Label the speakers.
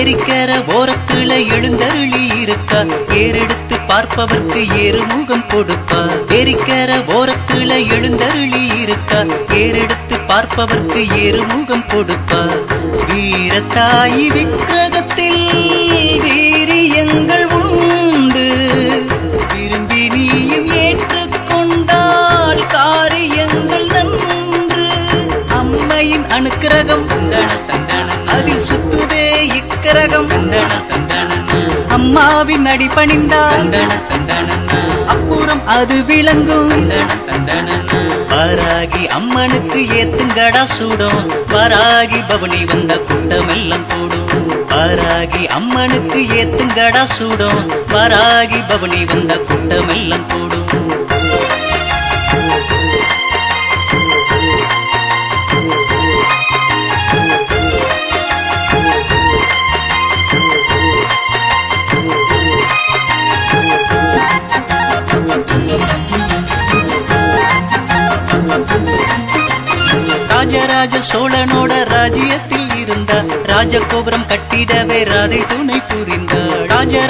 Speaker 1: ஏரிக்கர ஓரத்துல எழுந்தருளி இருக்கா? ஏறெடுத்து பார்ப்பவர்க்கு ஏறுமுகம் கொடுப்பா. ஏரிக்கர ஓரத்துல எழுந்தருளி இருக்கா? ஏறெடுத்து பார்ப்பவர்க்கு ஏறுமுகம் கொடுப்பா. வீரத்தாயி விக்கிரகத்தில் வீரியங்கள் உண்டு. விரும்பி நீயும் ஏற்றுக்கொண்டால் காரியங்கள் நன்று. அம்மையின் அனுக்கிரகம் அதில் சுத்துதே உலகம். அம்மாவின் அடி பணிந்தால் அப்புறம் அது விளங்கும். வராகி அம்மனுக்கு ஏத்துங்கடா சூடும். வராகி பவனி வந்த கூட்டமெல்லாம் கூடும் வராகி அம்மனுக்கு ஏத்துங்கடா சூடும். வராகி பவனி வந்த கூட்டமெல்லாம் கூடும் ராஜராஜ சோழனோட ராஜ்யத்தில் இருந்தா ராஜகோபுரம் கட்டிடவே ராதை துணை புரிந்தார். ராஜரா